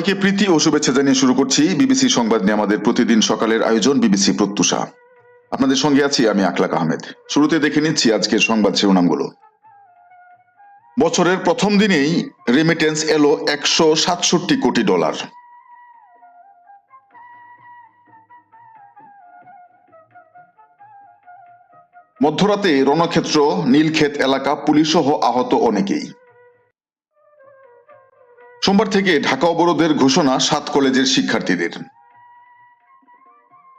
সবাইকে প্রীতি ও শুভেচ্ছা জানিয়ে শুরু করছি বিবিসি সংবাদ নিয়ে আমাদের প্রতিদিন সকালের আয়োজন বিবিসি প্রত্যুষা। আপনাদের সঙ্গে আছি আমি আকলাক আহমেদ। শুরুতে দেখে নিচ্ছি আজকের সংবাদ শিরোনামগুলো। বছরের প্রথম দিনেই রেমিটেন্স এলো একশো সাতষট্টি কোটি ডলার। মধ্যরাতে রণক্ষেত্র, নীলক্ষেত এলাকা পুলিশসহ আহত অনেকেই। সোমবার থেকে ঢাকা অবরোধের ঘোষণা সাত কলেজের শিক্ষার্থীদের।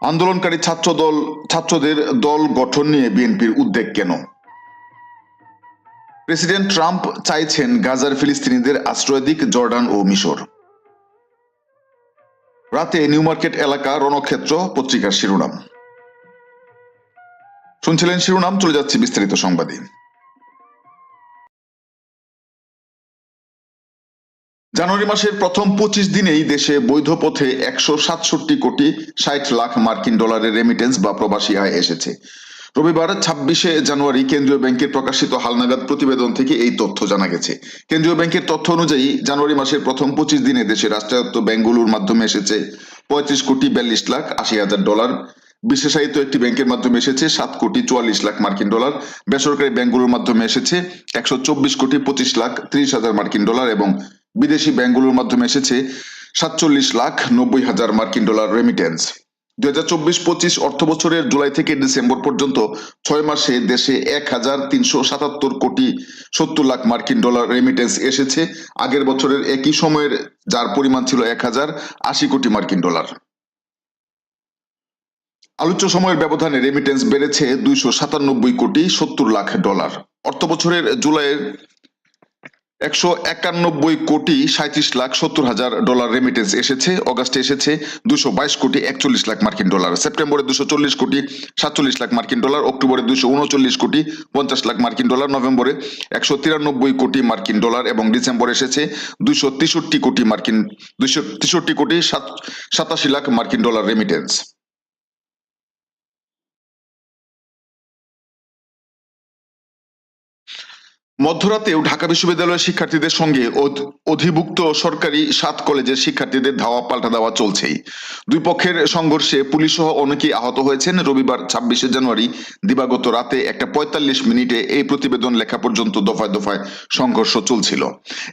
আন্দোলনকারী ছাত্রদল, ছাত্রদের দল গঠন নিয়ে বিএনপির উদ্বেগ কেন? প্রেসিডেন্ট ট্রাম্প চাইছেন গাজার ফিলিস্তিনিদের আশ্রয় দিক জর্ডান ও মিশর। রাতে নিউ মার্কেট এলাকা রণক্ষেত্র পত্রিকার শিরোনাম। শুনছিলেন শিরোনাম, চলে যাচ্ছে বিস্তারিত সংবাদে। জানুয়ারি মাসের প্রথম পঁচিশ দিনেই দেশে বৈধ পথে একশো সাতষট্টি কোটি ষাট লাখ মার্কিন ডলারের রেমিটেন্স বা প্রবাসী আয় এসেছে। রবিবার ছাব্বিশে জানুয়ারি কেন্দ্রীয় ব্যাংকের প্রকাশিত হালনাগাদ প্রতিবেদন থেকে এই তথ্য জানা গেছে। কেন্দ্রীয় ব্যাংকের তথ্য অনুযায়ী, জানুয়ারি মাসের প্রথম পঁচিশ দিনে দেশে রাষ্ট্রায়ত্ত ব্যাংকগুলোর মাধ্যমে এসেছে পঁয়ত্রিশ কোটি বিয়াল্লিশ লাখ আশি হাজার ডলার। বিশেষায়িত একটি ব্যাংকের মাধ্যমে এসেছে সাত কোটি চুয়াল্লিশ লাখ মার্কিন ডলার। বেসরকারি ব্যাংকগুলোর মাধ্যমে এসেছে একশো চব্বিশ কোটি পঁচিশ লাখ ত্রিশ হাজার মার্কিন ডলার এবং বিদেশি ব্যাংকগুলোর মাধ্যমে এসেছে সাতচল্লিশ লাখ নব্বই হাজার মার্কিন ডলার রেমিটেন্স দুই হাজার চব্বিশ পঁচিশ অর্থ বছরের জুলাই থেকে ডিসেম্বর পর্যন্ত ছয় মাসে দেশে এক হাজার তিনশো সাতাত্তর কোটি সত্তর লাখ মার্কিন ডলার রেমিটেন্স এসেছে। আগের বছরের একই সময়ের যার পরিমাণ ছিল এক হাজার আশি কোটি মার্কিন ডলার। আলোচ্য সময়ের ব্যবধানে রেমিটেন্স বেড়েছে দুইশো সাতানব্বই কোটি সত্তর লাখ ডলার। অর্থ বছরের জুলাইয়ের একশো একানব্বই কোটি সাঁত্রিশ লাখ সত্তর হাজার ডলার রেমিটেন্স এসেছে। অগাস্টে এসেছে দুশো বাইশ কোটি একচল্লিশ লাখ মার্কিন ডলার। সেপ্টেম্বরে দুশো চল্লিশ কোটি সাতচল্লিশ লাখ মার্কিন ডলার। অক্টোবরে দুশো উনচল্লিশ কোটি পঞ্চাশ লাখ মার্কিন ডলার। নভেম্বরে একশো তিরানব্বই কোটি মার্কিন ডলার এবং ডিসেম্বরে এসেছে দুশো তেষট্টি কোটি মার্কিন দুশো তেষট্টি কোটি সাত সাতাশি লাখ মার্কিন ডলার রেমিটেন্স মধ্যরাতেও ঢাকা বিশ্ববিদ্যালয়ের শিক্ষার্থীদের সঙ্গে অধিভুক্ত সরকারি সাত কলেজের শিক্ষার্থীদের ধাওয়া পাল্টা দেওয়া চলছেই। দুই পক্ষের সংঘর্ষে পুলিশ সহ অনেকেই আহত হয়েছেন। রবিবার ছাব্বিশে জানুয়ারি দিবাগত রাতে একটা পঁয়তাল্লিশ মিনিটে এই প্রতিবেদন লেখা পর্যন্ত দফায় দফায় সংঘর্ষ চলছিল।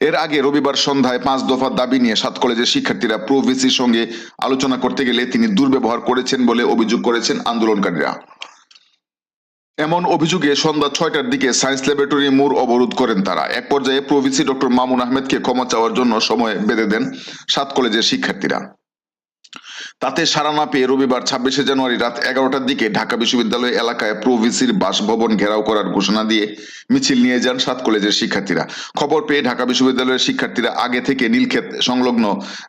এর আগে রবিবার সন্ধ্যায় পাঁচ দফার দাবি নিয়ে সাত কলেজের শিক্ষার্থীরা প্রো ভিসির সঙ্গে আলোচনা করতে গেলে তিনি দুর্ব্যবহার করেছেন বলে অভিযোগ করেছেন আন্দোলনকারীরা। এমন অভিযোগে সন্ধ্যা ছয়টার দিকে সায়েন্স ল্যাবরেটরি মোড় অবরোধ করেন তারা। এক পর্যায়ে প্রভিসি ডক্টর মামুন আহমেদকে ক্ষমা চাওয়ার জন্য সময় বেঁধে দেন সাত কলেজের শিক্ষার্থীরা। তাতে সারা না পেয়ে রবিবার ছাব্বিশে জানুয়ারি রাত এগারোটার দিকে ঢাকা বিশ্ববিদ্যালয় এলাকায় প্রভিসির বাসভবন ঘেরাও করার ঘোষণা দিয়ে মিছিল নিয়ে যান সাত কলেজের শিক্ষার্থীরা। খবর পেয়ে ঢাকা বিশ্ববিদ্যালয়ের শিক্ষার্থীরা আগে থেকে নীলক্ষেত সংলগ্ন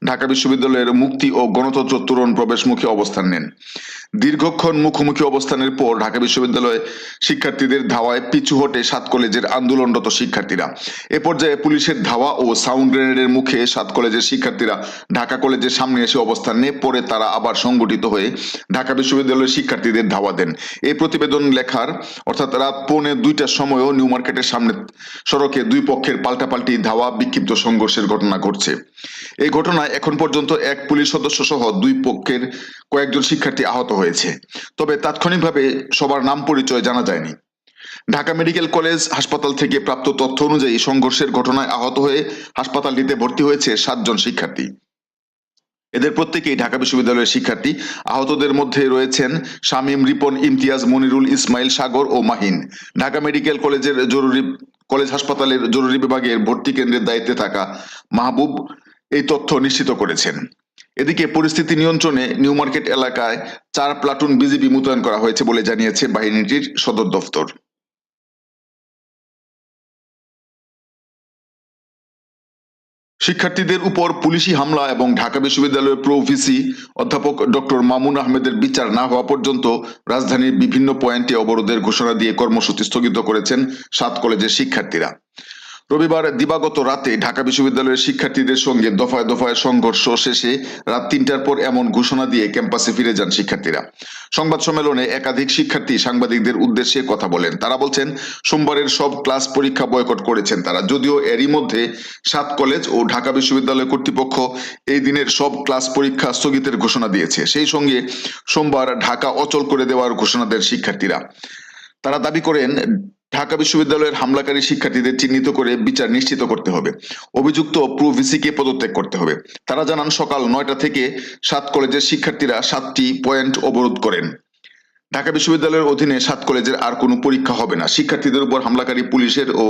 ঢাকা বিশ্ববিদ্যালয়ের মুক্তি ও গণতন্ত্র তোরণ প্রবেশমুখী অবস্থান নেন। দীর্ঘক্ষণ মুখোমুখি অবস্থানের পর ঢাকা বিশ্ববিদ্যালয়ে শিক্ষার্থীদের ধাওয়ায় পিছু হটে সাত কলেজের আন্দোলনরত শিক্ষার্থীরা। এ পর্যায়ে পুলিশের ধাওয়া ও সাউন্ড গ্রেনেডের মুখে সাত কলেজের শিক্ষার্থীরা ঢাকা কলেজের সামনে এসে অবস্থান নিয়ে পরে তারা আবার সংগঠিত হয়ে ঢাকা বিশ্ববিদ্যালয়ের শিক্ষার্থীদের ধাওয়া দেন। এই প্রতিবেদন লেখার, অর্থাৎ রাত পৌনে দুইটার সময়ও নিউ মার্কেটের সামনে সড়কে দুই পক্ষের পাল্টাপাল্টি ধাওয়া বিক্ষিপ্ত সংঘর্ষের ঘটনা ঘটছে। এই ঘটনায় এখন পর্যন্ত এক পুলিশ সদস্য সহ দুই পক্ষের কয়েকজন শিক্ষার্থী আহত হয়েছে। তবে তাৎক্ষণিকভাবে সবার নাম পরিচয় জানা যায়নি। ঢাকা মেডিকেল কলেজ হাসপাতাল থেকে প্রাপ্ত তথ্য অনুযায়ী সংঘর্ষের ঘটনায় আহত হয়ে হাসপাতালটিতে ভর্তি হয়েছে সাতজন শিক্ষার্থী। এদের প্রত্যেকেই ঢাকা বিশ্ববিদ্যালয়ের শিক্ষার্থী। আহতদের মধ্যে রয়েছেন শামীম, রিপন, ইমতিয়াজ, মনিরুল, ইসমাইল, সাগর ও মাহিন। ঢাকা মেডিকেল কলেজের জরুরি কলেজ হাসপাতালের জরুরি বিভাগের ভর্তি কেন্দ্রের দায়িত্বে থাকা মাহবুব এই তথ্য নিশ্চিত করেছেন। এদিকে পরিস্থিতি নিয়ন্ত্রণে নিউ মার্কেট এলাকায় চার প্লাটুন বিজিবি মোতায়েন করা হয়েছে বলে জানিয়েছে বাহিনীটির সদর দফতর। শিক্ষার্থীদের উপর পুলিশি হামলা এবং ঢাকা বিশ্ববিদ্যালয়ের প্রো ভিসি অধ্যাপক ডক্টর মামুন আহমেদের বিচার না হওয়া পর্যন্ত রাজধানীর বিভিন্ন পয়েন্টে অবরোধের ঘোষণা দিয়ে কর্মসূচি স্থগিত করেছেন সাত কলেজের শিক্ষার্থীরা। রবিবার দিবাগত রাতে ঢাকা বিশ্ববিদ্যালয়ের শিক্ষার্থীদের সঙ্গে দফায় দফায় সংঘর্ষ শেষে রাত তিনটার পর এমন ঘোষণা দিয়ে ক্যাম্পাসে ফিরে যান শিক্ষার্থীরা। সংবাদ সম্মেলনে একাধিক শিক্ষার্থী সাংবাদিকদের উদ্দেশ্যে কথা বলেন। তারা বলছেন, সোমবারের সব ক্লাস পরীক্ষা বয়কট করেছেন তারা। যদিও এরই মধ্যে সাত কলেজ ও ঢাকা বিশ্ববিদ্যালয় কর্তৃপক্ষ এই দিনের সব ক্লাস পরীক্ষা স্থগিতের ঘোষণা দিয়েছে। সেই সঙ্গে সোমবার ঢাকা অচল করে দেওয়ার ঘোষণা দেন শিক্ষার্থীরা। তারা দাবি করেন ঢাকা বিশ্ববিদ্যালয়ের হামলাকারী শিক্ষার্থীদের চিহ্নিত করে বিচার নিশ্চিত করতে হবে। অভিযুক্ত প্রো ভিসিকে পদত্যাগ করতে হবে। তারা জানান, সকাল নয়টা থেকে সাত কলেজের শিক্ষার্থীরা সাতটি পয়েন্ট অবরোধ করেন। ঢাকা বিশ্ববিদ্যালয়ের অধীনে সাত কলেজের আর কোনো পরীক্ষা হবে না। শিক্ষার্থীদের উপর হামলাকারী পুলিশের ও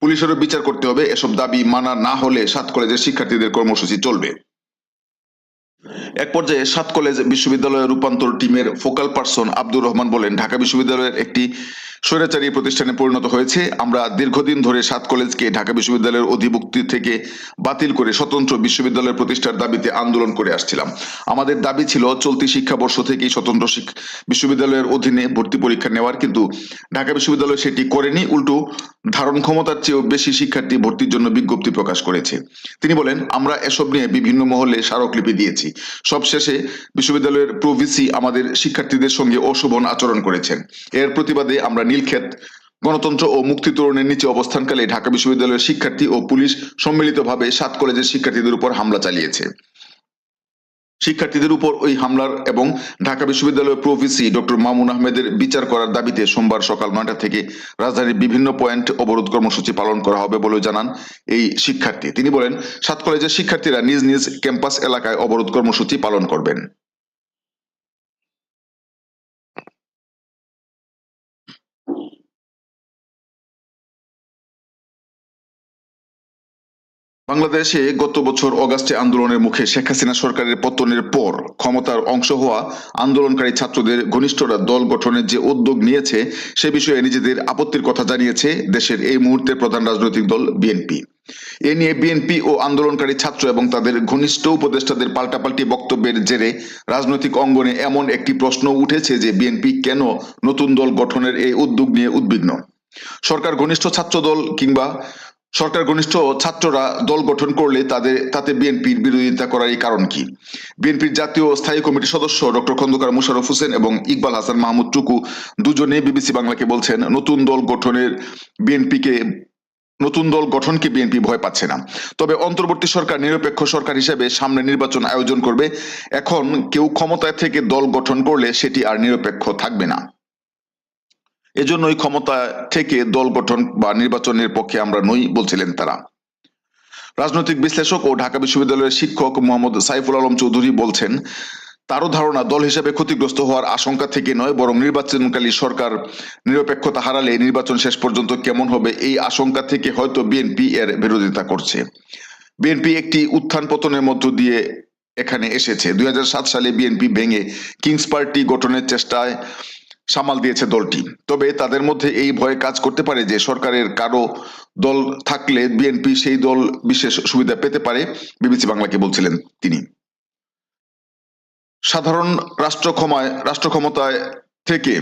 পুলিশেরও বিচার করতে হবে। এসব দাবি মানা না হলে সাত কলেজের শিক্ষার্থীদের কর্মসূচি চলবে। এক পর্যায়ে সাত কলেজ বিশ্ববিদ্যালয়ের রূপান্তর টিমের ফোকাল পার্সন আব্দুর রহমান বলেন, ঢাকা বিশ্ববিদ্যালয়ের একটি স্বৈরাচারী প্রতিষ্ঠানে পরিণত হয়েছে। আমরা দীর্ঘদিন ধরে সাত কলেজকে ঢাকা বিশ্ববিদ্যালয়ের অধিভুক্তি থেকে বাতিল করে স্বতন্ত্র বিশ্ববিদ্যালয় প্রতিষ্ঠার দাবিতে আন্দোলন করে আসছিলাম। আমাদের দাবি ছিল, চলতি শিক্ষাবর্ষ থেকেই স্বতন্ত্র বিশ্ববিদ্যালয়ের অধীনে ভর্তি পরীক্ষা নেওয়ার, কিন্তু ঢাকা বিশ্ববিদ্যালয় সেটি করেনি। উল্টো ধারণ ক্ষমতার চেয়েও বেশি শিক্ষার্থী ভর্তির জন্য বিজ্ঞপ্তি প্রকাশ করেছে। তিনি বলেন, আমরা এসব নিয়ে বিভিন্ন মহলে স্মারকলিপি দিয়েছি। সবশেষে বিশ্ববিদ্যালয়ের প্রভিসি আমাদের শিক্ষার্থীদের সঙ্গে অশোভন আচরণ করেছেন। এর প্রতিবাদে আমরা নীলক্ষেত গণতন্ত্র ও মুক্তি তোরণের নিচে অবস্থানকালে ঢাকা বিশ্ববিদ্যালয়ের শিক্ষার্থী ও পুলিশ সম্মিলিতভাবে সাত কলেজের শিক্ষার্থীদের উপর হামলা চালিয়েছে। শিক্ষার্থীদের উপর ওই হামলার এবং ঢাকা বিশ্ববিদ্যালয়ের প্রভিসি ডক্টর মামুন আহমেদের বিচার করার দাবিতে সোমবার সকাল নয়টা থেকে রাজধানীর বিভিন্ন পয়েন্ট অবরোধ কর্মসূচি পালন করা হবে বলে জানান এই শিক্ষার্থী। তিনি বলেন, সাত কলেজের শিক্ষার্থীরা নিজ নিজ ক্যাম্পাস এলাকায় অবরোধ কর্মসূচি পালন করবেন। বাংলাদেশে গত বছর অগাস্টে আন্দোলনের মুখে শেখ হাসিনা সরকারের পতনের পর ক্ষমতার অংশ হওয়া আন্দোলনকারী ছাত্রদের ঘনিষ্ঠরা দল গঠনের যে উদ্যোগ নিয়েছে, সে বিষয়ে নিজেদের আপত্তির কথা জানিয়েছে দেশের এই মুহূর্তের প্রধান রাজনৈতিক দল বিএনপি। এ নিয়ে বিএনপি ও আন্দোলনকারী ছাত্র এবং তাদের ঘনিষ্ঠ উপদেষ্টাদের পাল্টাপাল্টি বক্তব্যের জেরে রাজনৈতিক অঙ্গনে এমন একটি প্রশ্ন উঠেছে যে বিএনপি কেন নতুন দল গঠনের এই উদ্যোগ নিয়ে উদ্বিগ্ন? সরকার ঘনিষ্ঠ ছাত্র দল কিংবা সরকার ঘনিষ্ঠ ছাত্ররা দল গঠন করলে তাদের, তাতে বিএনপির বিরোধিতা করার এই কারণ কি? বিএনপির জাতীয় স্থায়ী কমিটির সদস্য ডক্টর খন্দকার মুশারফ হোসেন এবং ইকবাল হাসান মাহমুদ টুকু দুজনে বিবিসি বাংলাকে বলছেন, নতুন দল গঠনের বিএনপিকে, নতুন দল গঠনকে বিএনপি ভয় পাচ্ছে না। তবে অন্তর্বর্তী সরকার, নিরপেক্ষ সরকার হিসেবে সামনে নির্বাচন আয়োজন করবে। এখন কেউ ক্ষমতায় থেকে দল গঠন করলে সেটি আর নিরপেক্ষ থাকবে না। এজন্যই ক্ষমতা থেকে দল গঠন বা নির্বাচনের পক্ষে আমরা নই, বলছিলেন তারা। রাজনৈতিক বিশ্লেষক ও ঢাকা বিশ্ববিদ্যালয়ের শিক্ষক মোহাম্মদ সাইফুল আলম চৌধুরী বলছেন, তারও ধারণা দল হিসেবে ক্ষতিগ্রস্ত হওয়ার আশঙ্কা থেকে নয়, বরং নির্বাচনকালী সরকার নিরপেক্ষতা হারালে নির্বাচন শেষ পর্যন্ত কেমন হবে এই আশঙ্কা থেকে হয়তো বিএনপি এর বিরোধিতা করছে। বিএনপি একটি উত্থান পতনের মধ্য দিয়ে এখানে এসেছে। দুই হাজার সাত সালে বিএনপি ভেঙে কিংস পার্টি গঠনের চেষ্টায় সামাল দিয়েছে দলটি। তবে তাদের মধ্যে এই ভয়ে কাজ করতে পারে যে সরকারের কারও দল থাকলে বিএনপি সেই দল বিশেষ সুবিধা পেতে পারে, বিবিসি বাংলাকে বলছিলেন তিনি। সাধারণ রাষ্ট্র ক্ষমায় রাষ্ট্র ক্ষমতায় থেকে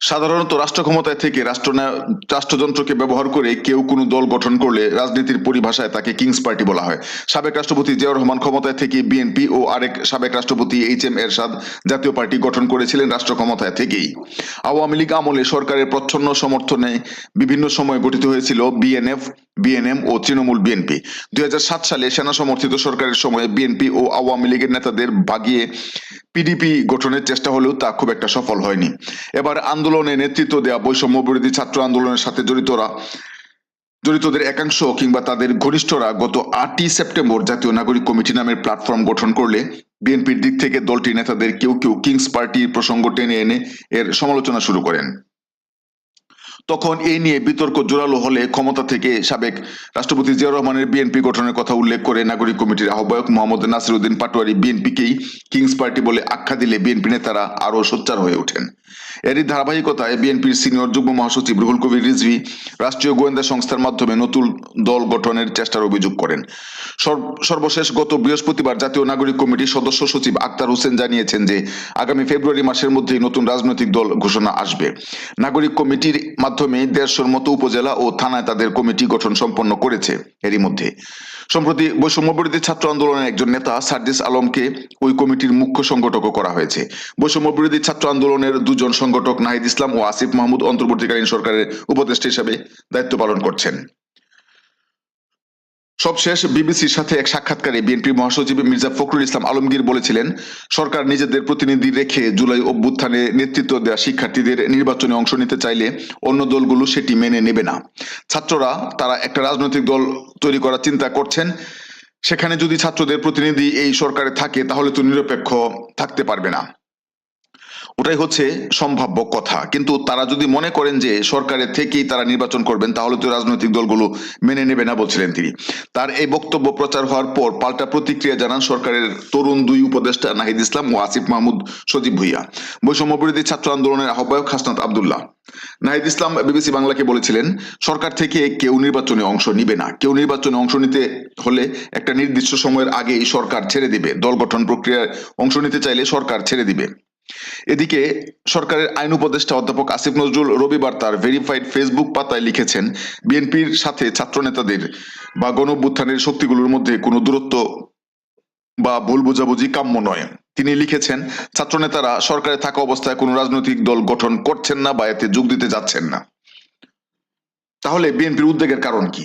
সাধারণত রাষ্ট্র ক্ষমতায় থেকে রাষ্ট্র রাষ্ট্রযন্ত্রকে ব্যবহার করে কেউ কোনো দল গঠন করলে রাজনীতির পরিভাষায় তাকে কিংস পার্টি বলা হয়। সাবেক রাষ্ট্রপতি জিয়াউর রহমান ক্ষমতায় থেকে বিএনপি ও আরেক সাবেক রাষ্ট্রপতি এইচ এম এরশাদ জাতীয় পার্টি গঠন করেছিলেন রাষ্ট্র ক্ষমতায় থেকেই। আওয়ামী লীগ আমলে সরকারের প্রচ্ছন্ন সমর্থনে বিভিন্ন সময় গঠিত হয়েছিল বিএনএফ, বিএনএম ও তৃণমূল বিএনপি। দুই সাত সালে সেনা সমর্থিত সরকারের সময় বিএনপি ও আওয়ামী লীগের নেতাদের ভাগিয়ে পিডিপি গঠনের চেষ্টা হলেও তা খুব একটা সফল হয়নি। এবার আন্দোলনে নেতৃত্ব দেওয়া বৈষম্য বিরোধী ছাত্র আন্দোলনের সাথে জড়িতরা, জড়িতদের একাংশ কিংবা তাদের ঘনিষ্ঠরা গত আটই সেপ্টেম্বর জাতীয় নাগরিক কমিটি নামের প্ল্যাটফর্ম গঠন করলে বিএনপির দিক থেকে দলটির নেতাদের কেউ কেউ কিংস পার্টির প্রসঙ্গ টেনে এনে এর সমালোচনা শুরু করেন। তখন এই নিয়ে বিতর্ক জোরালো হলে ক্ষমতা থেকে সাবেক রাষ্ট্রপতি জিয়াউর রহমানের বিএনপি গঠনের কথা উল্লেখ করে নাগরিক কমিটির আহ্বায়ক মোহাম্মদ নাসির উদ্দিন পাটোয়ারি বিএনপিকেই কিংস পার্টি বলে আখ্যা দিলে বিএনপি নেতারা আরও সোচ্চার হয়ে ওঠেন। এরই ধারাবাহিকতায় বিএনপির সিনিয়র যুগ্ম মহাসচিব রুহুল কবির রিজভি রাষ্ট্রীয় গোয়েন্দা সংস্থার মাধ্যমে নতুন দল গঠনের চেষ্টার অভিযোগ করেন। সর্বশেষ গত বৃহস্পতিবার জাতীয় নাগরিক কমিটির সদস্য সচিব আক্তার হোসেন জানিয়েছেন যে, আগামী ফেব্রুয়ারি মাসের মধ্যেই নতুন রাজনৈতিক দল ঘোষণা আসবে। নাগরিক কমিটির মাধ্যমে দেড়শোর মতো উপজেলা ও থানায় তাদের কমিটি গঠন সম্পন্ন করেছে। এরই মধ্যে সম্প্রতি বৈষম্যবিরোধী ছাত্র আন্দোলনের একজন নেতা সার্জিস আলমকে ওই কমিটির মুখ্য সংগঠকও করা হয়েছে। বৈষম্য বিরোধী ছাত্র আন্দোলনের দুজন সংগঠক নাহিদ ইসলাম ও আসিফ মাহমুদ অন্তর্বর্তীকালীন সরকারের উপদেষ্টা হিসেবে দায়িত্ব পালন করছেন। সবশেষ বিবিসির সাথে এক সাক্ষাৎকারে বিএনপি মহাসচিব মির্জা ফখরুল ইসলাম আলমগীর বলেছিলেন, সরকার নিজেদের প্রতিনিধি রেখে জুলাই অভ্যুত্থানে নেতৃত্ব দেওয়া শিক্ষার্থীদের নির্বাচনে অংশ নিতে চাইলে অন্য দলগুলো সেটি মেনে নেবে না। ছাত্ররা, তারা একটা রাজনৈতিক দল তৈরি করার চিন্তা করছেন, সেখানে যদি ছাত্রদের প্রতিনিধি এই সরকারে থাকে, তাহলে তো নিরপেক্ষ থাকতে পারবে না। ওটাই হচ্ছে সম্ভাব্য কথা। কিন্তু তারা যদি মনে করেন যে সরকারের থেকেই তারা নির্বাচন করবেন, তাহলে তো রাজনৈতিক দলগুলো মেনে নেবে না বলছিলেন তিনি। তার এই বক্তব্য প্রচার হওয়ার পর পাল্টা প্রতিক্রিয়া জানান সরকারের তরুণ দুই উপদেষ্টা নাহিদ ইসলাম ও আসিফ মাহমুদ সজীব ভুইয়া। বৈষম্য বিরোধী ছাত্র আন্দোলনের আহ্বায়ক হাসনাত আবদুল্লাহ। নাহিদ ইসলাম বিবিসি বাংলাকে বলেছিলেন, সরকার থেকে কেউ নির্বাচনে অংশ নিবে না। কেউ নির্বাচনে অংশ নিতে হলে একটা নির্দিষ্ট সময়ের আগেই সরকার ছেড়ে দিবে। দল গঠন প্রক্রিয়ায় অংশ নিতে চাইলে সরকার ছেড়ে দিবে। এদিকে সরকারের আইন উপদেষ্টা অধ্যাপক আসিফ নজরুল রবিবার তার ভেরিফাইড ফেসবুক পাতায় লিখেছেন, বিএনপির সাথে ছাত্র নেতাদের বা গণঅভ্যুত্থানের শক্তিগুলোর মধ্যে কোনো দূরত্ব বা ভুল বোঝাবুঝি কাম্য নয়। তিনি লিখেছেন, ছাত্রনেতারা সরকারে থাকা অবস্থায় কোনো রাজনৈতিক দল গঠন করছেন না বা এতে যোগ দিতে যাচ্ছেন না। তাহলে বিএনপির উদ্বেগের কারণ কি?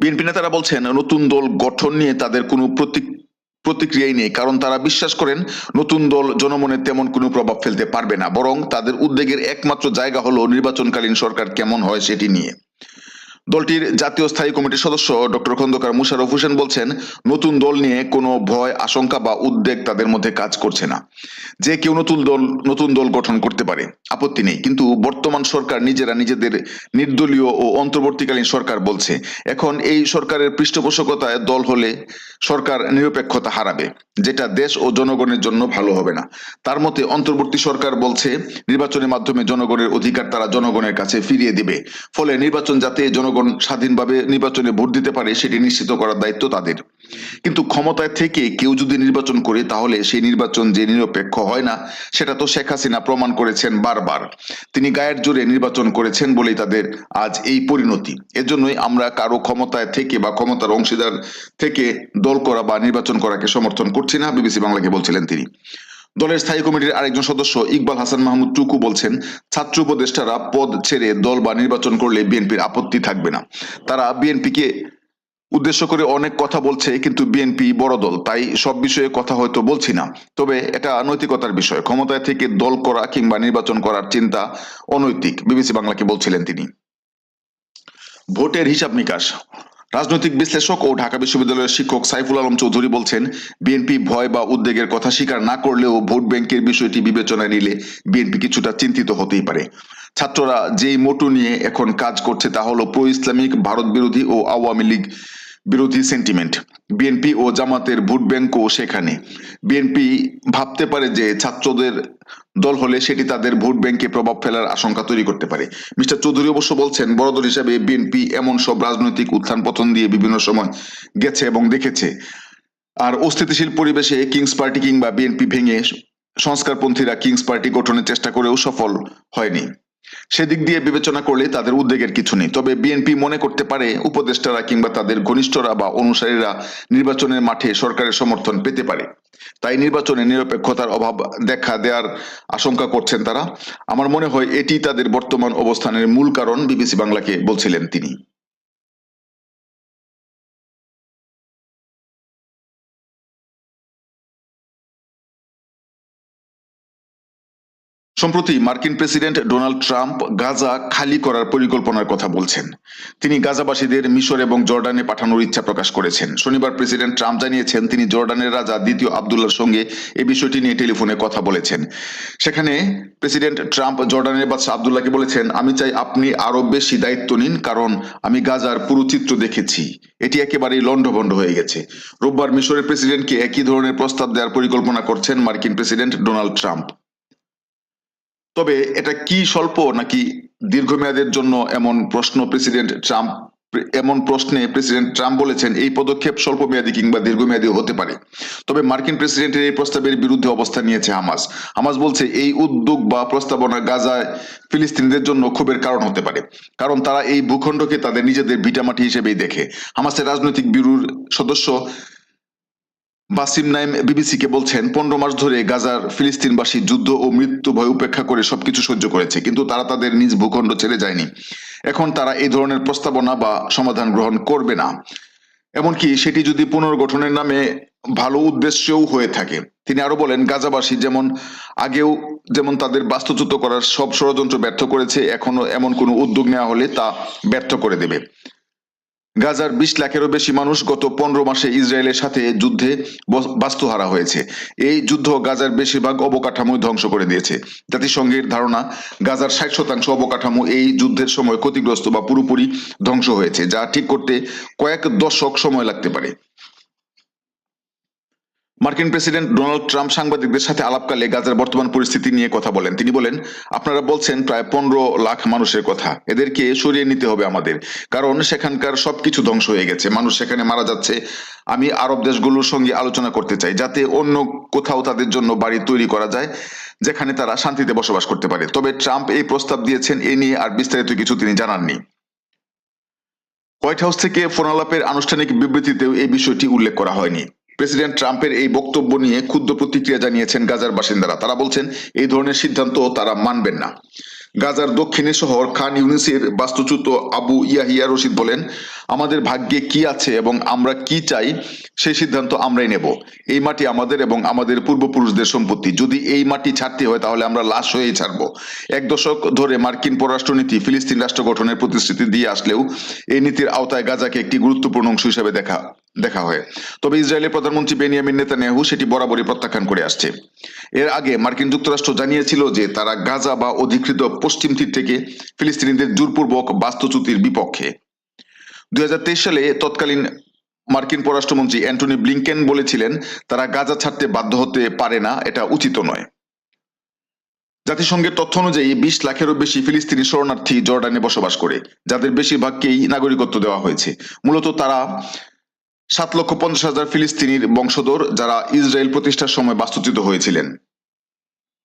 বিএনপি নেতারা বলছেন, নতুন দল গঠন নিয়ে তাদের কোনো প্রতি প্রতিক্রিয়াই নেই, কারণ তারা বিশ্বাস করেন নতুন দল জনমনে তেমন কোনো প্রভাব ফেলতে পারবে না। বরং তাদের উদ্বেগের একমাত্র জায়গা হলো নির্বাচনকালীন সরকার কেমন হয় সেটি নিয়ে। দলটির জাতীয় স্থায়ী কমিটির সদস্য ডক্টর খন্দকার মুশারফ হোসেন বলছেন, নতুন দল নিয়ে কোনো ভয়, আশঙ্কা বা উদ্বেগ তাদের মধ্যে কাজ করছে না। যে কেউ নতুন দল নতুন দল গঠন করতে পারে, আপত্তি নেই। কিন্তু বর্তমান সরকার নিজেরা নিজেদের নির্দলীয় ও অন্তর্বর্তীকালীন সরকার বলছে, এখন এই সরকারের পৃষ্ঠপোষকতায় দল হলে সরকার নিরপেক্ষতা হারাবে, যেটা দেশ ও জনগণের জন্য ভালো হবে না। তার মতে অন্তর্বর্তী সরকার বলছে, নির্বাচনের মাধ্যমে জনগণের অধিকার তারা জনগণের কাছে ফিরিয়ে দিবে, ফলে নির্বাচন যাতে জনগণ স্বাধীনভাবে নির্বাচনে ভোট দিতে পারে, সেটি নিশ্চিত করার দায়িত্ব তাদের। কিন্তু ক্ষমতায় থেকে কেউ যদি নির্বাচন করে, তাহলে সেই নির্বাচন যে নিরপেক্ষ হয় না, সেটা তো শেখ হাসিনা প্রমাণ করেছেন বারবার। তিনি গায়ের জোরে নির্বাচন করেছেন বলেই তাদের আজ এই পরিণতি। এজন্যই আমরা কারও ক্ষমতায় থেকে বা ক্ষমতার অংশীদার থেকে দল করা বা নির্বাচন করাকে সমর্থন করছি না, বিবিসি বাংলাকে বলছিলেন তিনি। দলের স্থায়ী কমিটির আরেকজন সদস্য ইকবাল হাসান মাহমুদ টুকু বলছেন, ছাত্র উপদেষ্টারা পদ ছেড়ে দল বা নির্বাচন করলে বিএনপির আপত্তি থাকবে না। তারা বিএনপিকে উদ্দেশ্য করে অনেক কথা বলছে, কিন্তু বিএনপি বড় দল, তাই সব বিষয়ে কথা হয়তো বলছি না। তবে এটা নৈতিকতার বিষয়, ক্ষমতায় থেকে দল করা কিংবা নির্বাচন করার চিন্তা অনৈতিক, বিবিসি বাংলাকে বলছিলেন তিনি। ভোটের হিসাব নিকাশ রাজনৈতিক বিশ্লেষক ও ঢাকা বিশ্ববিদ্যালয়ের শিক্ষক সাইফুল আলম চৌধুরী বলছেন, বিএনপি ভয় বা উদ্বেগের কথা স্বীকার না করলেও ভোট ব্যাংকের বিষয়টি বিবেচনায় নিলে বিএনপি কিছুটা চিন্তিত হতেই পারে। ছাত্ররা যেই মোটু নিয়ে এখন কাজ করছে তা হলো প্রো ইসলামিক ভারত বিরোধী ও আওয়ামী লীগ। বিরোধী সেন্টিমেন্ট বিএনপি ও জামাতের ভোট ব্যাংকও সেখানে। বিএনপি ভাবতে পারে যে ছাত্রদের দল হলে সেটি তাদের ভোট ব্যাংকে প্রভাব ফেলার আশঙ্কা তৈরি করতে পারে। মিস্টার চৌধুরী অবশ্য বলছেন বড় দল হিসাবে বিএনপি এমন সব রাজনৈতিক উত্থান পতন দিয়ে বিভিন্ন সময় গেছে এবং দেখেছে। আর অস্থিতিশীল পরিবেশে কিংস পার্টি কিংবা বিএনপি ভেঙে সংস্কারপন্থীরা কিংস পার্টি গঠনের চেষ্টা করেও সফল হয়নি। সেদিক দিয়ে বিবেচনা করলে তাদের উদ্বেগের কিছু নেই। তবে বিএনপি মনে করতে পারে উপদেষ্টারা কিংবা তাদের ঘনিষ্ঠরা বা অনুসারীরা নির্বাচনের মাঠে সরকারের সমর্থন পেতে পারে। তাই নির্বাচনে নিরপেক্ষতার অভাব দেখা দেওয়ার আশঙ্কা করছেন তারা। আমার মনে হয় এটি তাদের বর্তমান অবস্থানের মূল কারণ, বিবিসি বাংলাকে বলছিলেন তিনি। সম্প্রতি মার্কিন প্রেসিডেন্ট ডোনাল্ড ট্রাম্প গাজা খালি করার পরিকল্পনার কথা বলছেন। তিনি গাজাবাসীদের মিশর এবং জর্ডানে পাঠানোর ইচ্ছা প্রকাশ করেছেন। শনিবার প্রেসিডেন্ট ট্রাম্প জানিয়েছেন, তিনি জর্ডানের রাজা দ্বিতীয় আবদুল্লার সঙ্গে এই বিষয়টি নিয়ে টেলিফোনে কথা বলেছেন। সেখানে প্রেসিডেন্ট ট্রাম্প জর্ডানের বাদশাহ আবদুল্লাহকে বলেছেন, আমি চাই আপনি আরও বেশি দায়িত্ব নিন, কারণ আমি গাজার পুরো চিত্র দেখেছি। এটি একেবারেই লন্ডভন্ড হয়ে গেছে। রোববার মিশরের প্রেসিডেন্টকে একই ধরনের প্রস্তাব দেওয়ার পরিকল্পনা করছেন মার্কিন প্রেসিডেন্ট ডোনাল্ড ট্রাম্প। তবে এটা কি স্বল্প নাকি দীর্ঘমেয়াদের জন্য এমন প্রশ্ন প্রেসিডেন্ট ট্রাম্প এমন প্রশ্নে প্রেসিডেন্ট ট্রাম্প বলেছেন, এই পদক্ষেপ স্বল্পমেয়াদী কিংবা দীর্ঘমেয়াদী হতে পারে। তবে মার্কিন প্রেসিডেন্টের এই প্রস্তাবের বিরুদ্ধে অবস্থান নিয়েছে হামাস। হামাস বলছে, এই উদ্যোগ বা প্রস্তাবনা গাজায় ফিলিস্তিনিদের জন্য ক্ষোভের কারণ হতে পারে, কারণ তারা এই ভূখণ্ডকে তাদের নিজেদের ভিটামাটি হিসেবেই দেখে। হামাসের রাজনৈতিক ব্যুরোর সদস্য বাসিম নাইম বিবিসিকে বলছেন, পনেরো মাস ধরে গাজার ফিলিস্তিনবাসী যুদ্ধ ও মৃত্যু ভয় উপেক্ষা করে সবকিছু সহ্য করেছে, কিন্তু তারা তাদের নিজ ভূখণ্ড ছেড়ে যায়নি। এখন তারা এই ধরনের প্রস্তাবনা বা সমাধান গ্রহণ করবে না। এমনকি সেটি যদি পুনর্গঠনের নামে ভালো উদ্দেশ্যও হয়ে থাকে। তিনি আরও বলেন, গাজাবাসী যেমন আগেও যেমন তাদের বাস্তুচ্যুত করার সব ষড়যন্ত্র ব্যর্থ করেছে, এখনও এমন কোনো উদ্যোগ নেওয়া হলে তা ব্যর্থ করে দেবে। গাজার বিশ লাখেরও বেশি মানুষ গত পনেরো মাসে ইসরায়েলের সাথে যুদ্ধে বস- বাস্তুহারা হয়েছে। এই যুদ্ধ গাজার বেশিরভাগ অবকাঠামো ধ্বংস করে দিয়েছে। জাতিসংঘের ধারণা, গাজার ষাট শতাংশ অবকাঠামো এই যুদ্ধের সময় ক্ষতিগ্রস্ত বা পুরোপুরি ধ্বংস হয়েছে, যা ঠিক করতে কয়েক দশক সময় লাগতে পারে। মার্কিন প্রেসিডেন্ট ডোনাল্ড ট্রাম্প সাংবাদিকদের সাথে আলাপকালে গাজার বর্তমান পরিস্থিতি নিয়ে কথা বলেন। তিনি বলেন, আপনারা বলছেন প্রায় পনেরো লাখ মানুষের কথা। এদেরকে সরিয়ে নিতে হবে আমাদের, কারণ সেখানকার সবকিছু ধ্বংস হয়ে গেছে। মানুষ সেখানে মারা যাচ্ছে। আমি আরব দেশগুলোর সঙ্গে আলোচনা করতে চাই, যাতে অন্য কোথাও তাদের জন্য বাড়ি তৈরি করা যায়, যেখানে তারা শান্তিতে বসবাস করতে পারে। তবে ট্রাম্প এই প্রস্তাব দিয়েছেন, এ নিয়ে আর বিস্তারিত কিছু তিনি জানাননি। হোয়াইট হাউস থেকে ফোনালাপের আনুষ্ঠানিক বিবৃতিতেও এই বিষয়টি উল্লেখ করা হয়নি। প্রেসিডেন্ট ট্রাম্পের এই বক্তব্য নিয়ে ক্ষুদ্র প্রতিক্রিয়া জানিয়েছেন গাজার বাসিন্দারা। তারা বলছেন, এই ধরনের সিদ্ধান্ত তারা মানবেন না। গাজার দক্ষিণে শহর খান ইউনিসের বাস্তুচ্যুত আবু ইয়াহিয়া রশিদ বলেন আমাদের ভাগ্যে কি আছে এবং আমরা কি চাই, সেই সিদ্ধান্ত আমরাই নেব। এই মাটি আমাদের এবং আমাদের পূর্বপুরুষদের সম্পত্তি। যদি এই মাটি ছাড়তে হয়, তাহলে আমরা লাশ হয়েই ছাড়বো। এক দশক ধরে মার্কিন পররাষ্ট্রনীতি ফিলিস্তিন রাষ্ট্র গঠনের প্রতিশ্রুতি দিয়ে আসলেও এই নীতির আওতায় গাজাকে একটি গুরুত্বপূর্ণ অংশ হিসেবে দেখা দেখা হয়। তবে ইসরায়েলের প্রধানমন্ত্রী বেনিয়ামিন নেতানিয়াহু সেটি বরাবরই প্রত্যাখ্যান করে আসছে। এর আগে মার্কিন যুক্তরাষ্ট্র জানিয়েছিল যে, তারা গাজা বা অধিকৃত পশ্চিম তীর থেকে ফিলিস্তিনিদের জোরপূর্বক বাস্তুচ্যুতির বিপক্ষে। দুই হাজার তেইশ সালে তৎকালীন মার্কিন পররাষ্ট্রমন্ত্রী অ্যান্টনি ব্লিংকেন বলেছিলেন, তারা গাজা ছাড়তে বাধ্য হতে পারে না, এটা উচিত নয়। জাতিসংঘের তথ্য অনুযায়ী বিশ লাখেরও বেশি ফিলিস্তিনি শরণার্থী জর্ডানে বসবাস করে, যাদের বেশিরভাগকেই নাগরিকত্ব দেওয়া হয়েছে। মূলত তারা সাত লক্ষ পঞ্চাশ হাজার ফিলিস্তিনির বংশধর যারা ইসরায়েল প্রতিষ্ঠার সময় বাস্তুচ্যুত হয়েছিলেন।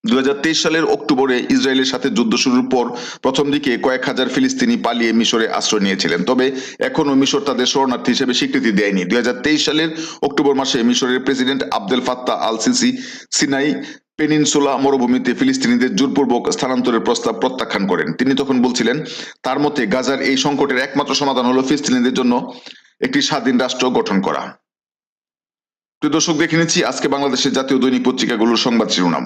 দুই হাজার তেইশ সালের অক্টোবরে ইসরায়েলের সাথে যুদ্ধ শুরুর পর প্রথম দিকে কয়েক হাজার ফিলিস্তিনি পালিয়ে মিশরে আশ্রয় নিয়েছিলেন। তবে এখনও মিশর তাদের শরণার্থী হিসেবে স্বীকৃতি দেয়নি। দুই হাজার তেইশ সালের অক্টোবর মাসে মিশরের president Abdel Fattah al Sisi Sinai peninsula মরুভূমিতে ফিলিস্তিনিদের জোরপূর্বক স্থানান্তরের প্রস্তাব প্রত্যাখ্যান করেন। তিনি তখন বলছিলেন, তার মতে গাজার এই সংকটের একমাত্র সমাধান হলো ফিলিস্তিনিদের জন্য একটি স্বাধীন রাষ্ট্র গঠন করা। প্রিয় দর্শক, দেখে নিচ্ছি আজকে বাংলাদেশের জাতীয় দৈনিক পত্রিকাগুলোর সংবাদ শিরোনাম।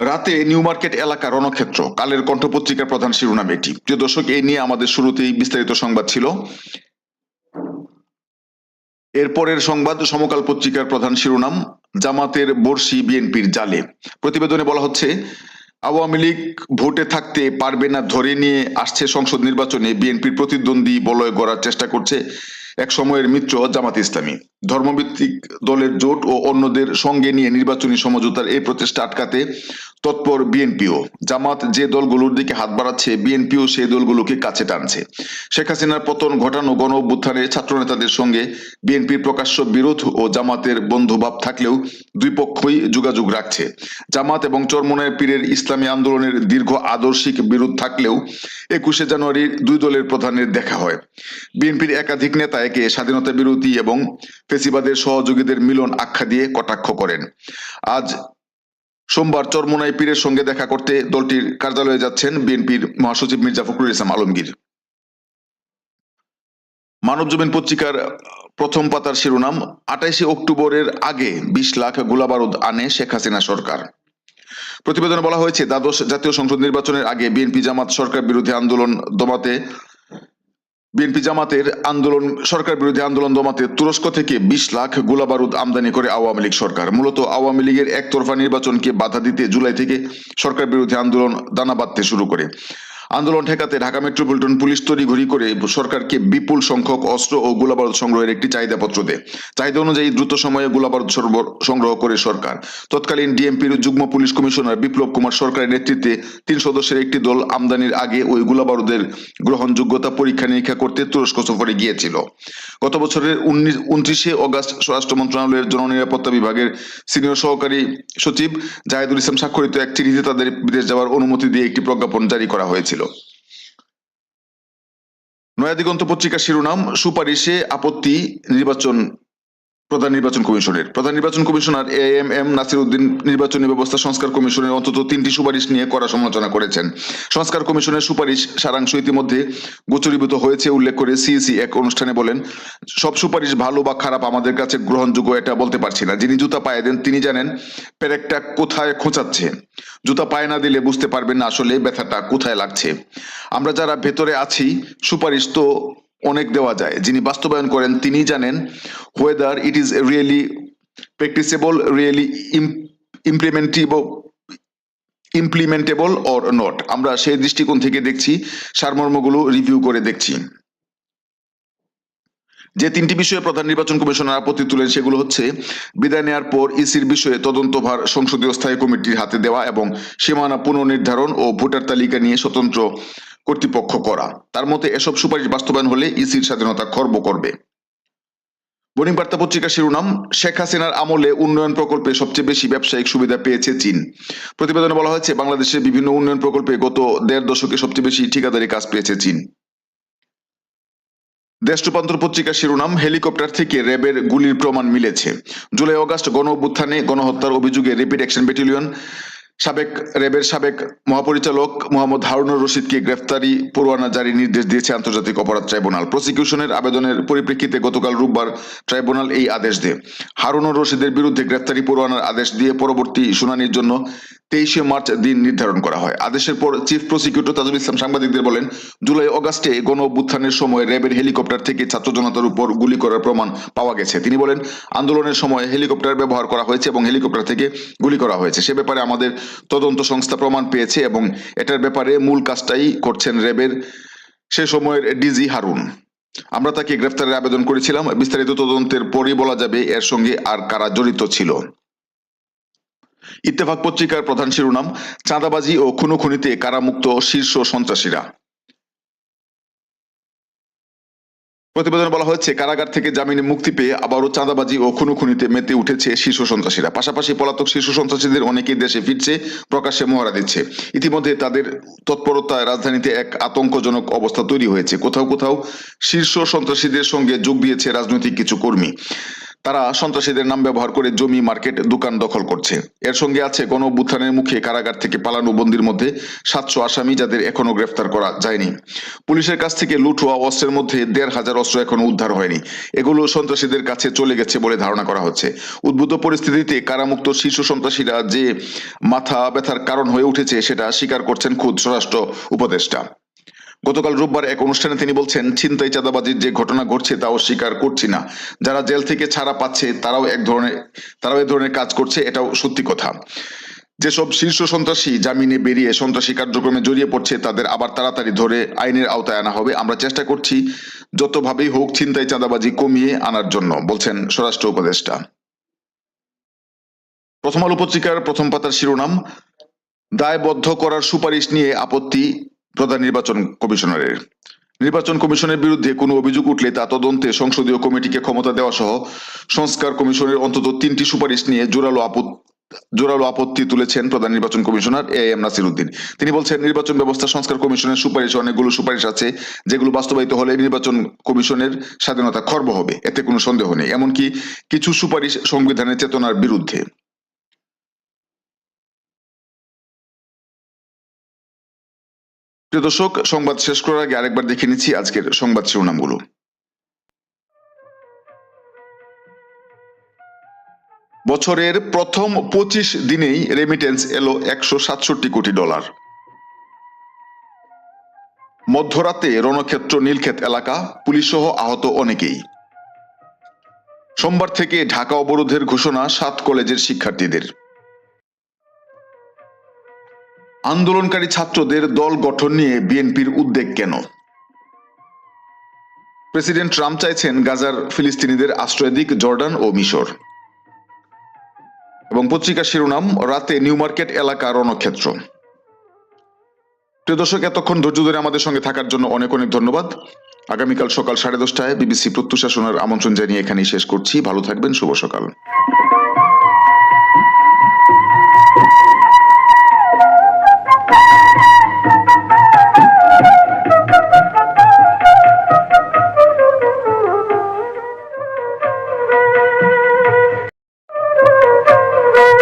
রাতে নিউ মার্কেট এলাকা রণক্ষেত্র, কালের কণ্ঠ পত্রিকার প্রধান শিরোনাম এটি। প্রিয় দর্শক, এই নিয়ে আমাদের শুরুতেই বিস্তারিত সংবাদ ছিল। এরপরের সংবাদ, সমকাল পত্রিকার প্রধান শিরোনাম, জামাতের বর্ষি বিএনপির জালে। প্রতিবেদনে বলা হচ্ছে, আওয়ামী লীগ ভোটে থাকতে পারবে না ধরে নিয়ে আসছে সংসদ নির্বাচনে বিএনপির প্রতিদ্বন্দ্বী বলয় গড়ার চেষ্টা করছে এক সময়ের মিত্র জামাত ইসলামী। ধর্মভিত্তিক দলের জোট ও অন্যদের সঙ্গে নিয়ে নির্বাচনী সমঝোতার এই প্রচেষ্টা আটকাতে তৎপর বিএনপিও। জামাত যে দলগুলোর দিকে হাত বাড়াচ্ছে, বিএনপিও সেই দলগুলোকে কাছে টানছে। শেখ হাসিনার পতন ঘটানো গণ অভ্যুত্থানে ছাত্রনেতাদের সঙ্গে বিএনপির প্রকাশ্য বিরোধ ও জামাতের বন্ধুভাব থাকলেও দুই পক্ষই যোগাযোগ রাখছে। জামাত এবং চরমনায় পীরের ইসলামী আন্দোলনের দীর্ঘ আদর্শিক বিরোধ থাকলেও একুশে জানুয়ারি দুই দলের প্রধানের দেখা হয়। বিএনপির একাধিক নেতা একে স্বাধীনতা বিরোধী এবং ফেসিবাদের সহযোগীদের মিলন আখ্যা দিয়ে কটাক্ষ করেন। আজ সোমবার চরমোনাই পীরের সঙ্গে দেখা করতে দলটির কার্যালয়ে যাচ্ছেন বিএনপির মহাসচিব মির্জা ফখরুল ইসলাম আলমগীর। মানব জমিন পত্রিকার প্রথম পাতার শিরোনাম আঠাইশে অক্টোবরের আগে বিশ লাখ গোলাবারুদ আনে শেখ হাসিনা সরকার। প্রতিবেদনে বলা হয়েছে, দ্বাদশ জাতীয় সংসদ নির্বাচনের আগে বিএনপি জামাত সরকার বিরোধী আন্দোলন দমাতে বিএনপি জামাতের আন্দোলন, সরকার বিরোধী আন্দোলন দমাতে তুরস্ক থেকে বিশ লাখ গোলাবারুদ আমদানি করে আওয়ামী লীগ সরকার। মূলত আওয়ামী লীগের একতরফা নির্বাচনকে বাধা দিতে জুলাই থেকে সরকার বিরোধী আন্দোলন দানা বাঁধতে শুরু করে। আন্দোলন ঠেকাতে ঢাকা মেট্রোপলিটন পুলিশ তড়িঘড়ি করে সরকারকে বিপুল সংখ্যক অস্ত্র ও গোলাবারুদ সংগ্রহের একটি চাহিদাপত্র দেয়। চাহিদা অনুযায়ী দ্রুত সময়ে গোলাবারুদ সংগ্রহ করে সরকার। তৎকালীন ডিএমপির যুগ্ম পুলিশ কমিশনার বিপ্লব কুমার সরকারের নেতৃত্বে তিন সদস্যের একটি দল আমদানির আগে ওই গোলাবারুদের গ্রহণযোগ্যতা পরীক্ষা নিরীক্ষা করতে তুরস্ক সফরে গিয়েছিল। গত বছরের উনত্রিশে অগস্ট স্বরাষ্ট্র মন্ত্রণালয়ের জননিরাপত্তা বিভাগের সিনিয়র সহকারী সচিব জাহেদুল ইসলাম স্বাক্ষরিত এক চিঠিতে তাদের বিদেশ যাওয়ার অনুমতি দিয়ে একটি প্রজ্ঞাপন জারি করা হয়েছিল। নয়াদিগন্ত পত্রিকার শিরোনাম সুপারিশে আপত্তি নির্বাচন প্রধান নির্বাচন কমিশনের। প্রধান নির্বাচন commissioner A M M Nasir Uddin নির্বাচনী ব্যবস্থা সংস্কার কমিশনের অন্তত তিনটি সুপারিশ নিয়ে কড়া সমালোচনা করেছেন। সংস্কার কমিশনের সুপারিশ সারাংশ ইতিমধ্যে গোচরীভূত হয়েছে, উল্লেখ করে সিইসি এক অনুষ্ঠানে বলেন, সব সুপারিশ ভালো বা খারাপ আমাদের কাছে গ্রহণযোগ্য এটা বলতে পারছি না। যিনি জুতা পায়ে দেন, তিনি জানেন প্যারেকটা কোথায় খোঁচাচ্ছে। জুতা পায়ে না দিলে বুঝতে পারবেন না আসলে ব্যথাটা কোথায় লাগছে। আমরা যারা ভেতরে আছি, সুপারিশ তো অনেক দেওয়া যায়। যিনি বাস্তবায়ন করেন, তিনি জানেন whether it is really practicable really implementable implementable or not আমরা সেই দৃষ্টিকোণ থেকে দেখছি, সারমর্মগুলো রিভিউ করে দেখছি। যে তিনটি বিষয়ে প্রধান নির্বাচন কমিশনার আপত্তি তুলেন, সেগুলো হচ্ছে, বিদায় নেওয়ার পর ইসির বিষয়ে তদন্তভার সংসদীয় স্থায়ী কমিটির হাতে দেওয়া এবং সীমানা পুনর্নির্ধারণ ও ভোটার তালিকা নিয়ে স্বতন্ত্র কর্তৃপক্ষ করা। তার মতে, এসব সুপারিশ বাস্তবায়ন হলে ইসির স্বাধীনতা খর্ব করবে। বণিক বার্তা পত্রিকার শিরোনাম, শেখ হাসিনার আমলে উন্নয়ন প্রকল্পে সবচেয়ে বেশি ব্যবসায়িক সুবিধা পেয়েছে চীন। প্রতিবেদনে বলা হয়েছে বাংলাদেশের বিভিন্ন উন্নয়ন প্রকল্পে গত দেড় দশকে সবচেয়ে বেশি ঠিকাদারি কাজ পেয়েছে চীন। দেশ রূপান্তর পত্রিকার শিরোনাম, হেলিকপ্টার থেকে র্যাবের গুলির প্রমাণ মিলেছে। জুলাই অগাস্ট গণ অভ্যুত্থানে গণহত্যার অভিযোগে র্যাপিড অ্যাকশন ব্যাটালিয়ন সাবেক রেবের সাবেক মহাপরিচালক মোহাম্মদ হারুনুর রশিদকে গ্রেফতারি পরোয়ানা জারি নির্দেশ দিয়েছে আন্তর্জাতিক অপরাধ ট্রাইব্যুনাল। প্রসিকিউশনের আবেদনের পরিপ্রেক্ষিতে গতকাল রোববার ট্রাইব্যুনাল এই আদেশ দেয়। হারুনুর রশিদের বিরুদ্ধে গ্রেফতারি পরোয়ানার আদেশ দিয়ে পরবর্তী শুনানির জন্য তেইশে মার্চ দিন নির্ধারণ করা হয়। আদেশের পর চিফ প্রসিকিউটর তাজুল ইসলাম সাংবাদিকদের বলেন, জুলাই অগাস্টে গণ অভ্যুত্থানের সময় র্যাবের হেলিকপ্টার থেকে ছাত্র জনতার উপর গুলি করার প্রমাণ পাওয়া গেছে। তিনি বলেন, আন্দোলনের সময় হেলিকপ্টার ব্যবহার করা হয়েছে এবং হেলিকপ্টার থেকে গুলি করা হয়েছে। সে ব্যাপারে আমাদের তদন্ত সংস্থা প্রমাণ পেয়েছে এবং এটার ব্যাপারে মূল কাজটাই করছেন র্যাবের সে সময়ের ডিজি হারুন। আমরা তাকে গ্রেফতারের আবেদন করেছিলাম। বিস্তারিত তদন্তের পরই বলা যাবে এর সঙ্গে আর কারা জড়িত ছিল। ইত্তেফাক পত্রিকার প্রধান শিরোনাম, চাঁদাবাজি ও খুনো খুনোখুনিতে কারামুক্ত শীর্ষ সন্ত্রাসীরা। প্রতিবেদনে বলা হয়েছে, কারাগার থেকে জামিনে মুক্তি পেয়ে আবারও চাঁদাবাজি ও খুনোখুনিতে মেতে উঠেছে শীর্ষ সন্ত্রাসীরা। পাশাপাশি পলাতক শীর্ষ সন্ত্রাসীদের অনেকেই দেশে ফিরছে, প্রকাশ্যে মহড়া দিচ্ছে। ইতিমধ্যে তাদের তৎপরতায় রাজধানীতে এক আতঙ্কজনক অবস্থা তৈরি হয়েছে। কোথাও কোথাও শীর্ষ সন্ত্রাসীদের সঙ্গে যোগ দিয়েছে রাজনৈতিক কিছু কর্মী। তারা সন্ত্রাসীদের নাম ব্যবহার করে জমি, মার্কেট, দোকান দখল করছে। এর সঙ্গে আছে গণ অভ্যুত্থানের মুখে কারাগার থেকে পালানো বন্দির মধ্যে সাতশো আসামি যাদের এখনও গ্রেফতার করা যায়নি। পুলিশের কাছ থেকে লুট হওয়া অস্ত্রের মধ্যে দেড় হাজার অস্ত্র এখনও উদ্ধার হয়নি। এগুলো সন্ত্রাসীদের কাছে চলে গেছে বলে ধারণা করা হচ্ছে। উদ্ভূত পরিস্থিতিতে কারামুক্ত শীর্ষ সন্ত্রাসীরা যে মাথা ব্যথার কারণ হয়ে উঠেছে, সেটা স্বীকার করছেন খুদ স্বরাষ্ট্র উপদেষ্টা। গতকাল রোববার এক অনুষ্ঠানে তিনি বলছেন, ছিনতাই চাঁদাবাজির যে ঘটনা ঘটছে তা অস্বীকার করছি না। যারা জেল থেকে ছাড়া পাচ্ছে, তারাও এক ধরনের, তারাও এক ধরনের কাজ করছে, এটাও সত্যি কথা। যেসব শীর্ষ সন্ত্রাসী জামিনে বেরিয়ে সন্ত্রাসী কার্যক্রমে জড়িয়ে পড়ছে, তাদের আবার তাড়াতাড়ি ধরে আইনের আওতায় আনা হবে। আমরা চেষ্টা করছি, যতভাবেই হোক ছিনতাই চাঁদাবাজি কমিয়ে আনার জন্য, বলছেন স্বরাষ্ট্র উপদেষ্টা। প্রথম আলো পত্রিকার প্রথম পাতার শিরোনাম, দায়বদ্ধ করার সুপারিশ নিয়ে আপত্তি প্রধান নির্বাচন কমিশনারের। নির্বাচন কমিশনের বিরুদ্ধে কোনো অভিযোগ উঠলে তা তদন্তে সংসদীয় কমিটিকে ক্ষমতা দেওয়া সহ সংস্কার কমিশনের অন্তত তিনটি সুপারিশ নিয়ে জোরালো আপত্তি জোরালো আপত্তি তুলেছেন প্রধান নির্বাচন commissioner A M Nasir Uddin তিনি বলছেন, নির্বাচন ব্যবস্থা সংস্কার কমিশনের সুপারিশ অনেকগুলো সুপারিশ আছে, যেগুলো বাস্তবায়িত হলে নির্বাচন কমিশনের স্বাধীনতা খর্ব হবে, এতে কোনো সন্দেহ নেই। এমনকি কিছু সুপারিশ সংবিধানের চেতনার বিরুদ্ধে। প্রিয় দর্শক, সংবাদ শেষ করার আগে আরেকবার দেখে নিচ্ছি আজকের সংবাদ শিরোনামগুলো। বছরের প্রথম পঁচিশ দিনেই রেমিটেন্স এলো একশো সাতষট্টি কোটি ডলার। মধ্যরাতে রণক্ষেত্র, নীলক্ষেত এলাকা পুলিশ সহ আহত অনেকেই। সোমবার থেকে ঢাকা অবরোধের ঘোষণা সাত কলেজের শিক্ষার্থীদের। আন্দোলনকারী ছাত্রদের দল গঠন নিয়ে বিএনপির উদ্বেগ কেন? প্রেসিডেন্ট ট্রাম্প চাইছেন গাজার ফিলিস্তিনিদের আশ্রয় দিক জর্ডান ও মিশর। এবং পত্রিকার শিরোনাম, রাতে নিউ মার্কেট এলাকা রণক্ষেত্র। প্রিয় দর্শক, এতক্ষণ ধৈর্য ধরে আমাদের সঙ্গে থাকার জন্য অনেক অনেক ধন্যবাদ। আগামীকাল সকাল সাড়ে দশটায় বিবিসি প্রত্যুষা শোনার আমন্ত্রণ জানিয়ে এখানেই শেষ করছি। ভালো থাকবেন, শুভ সকাল।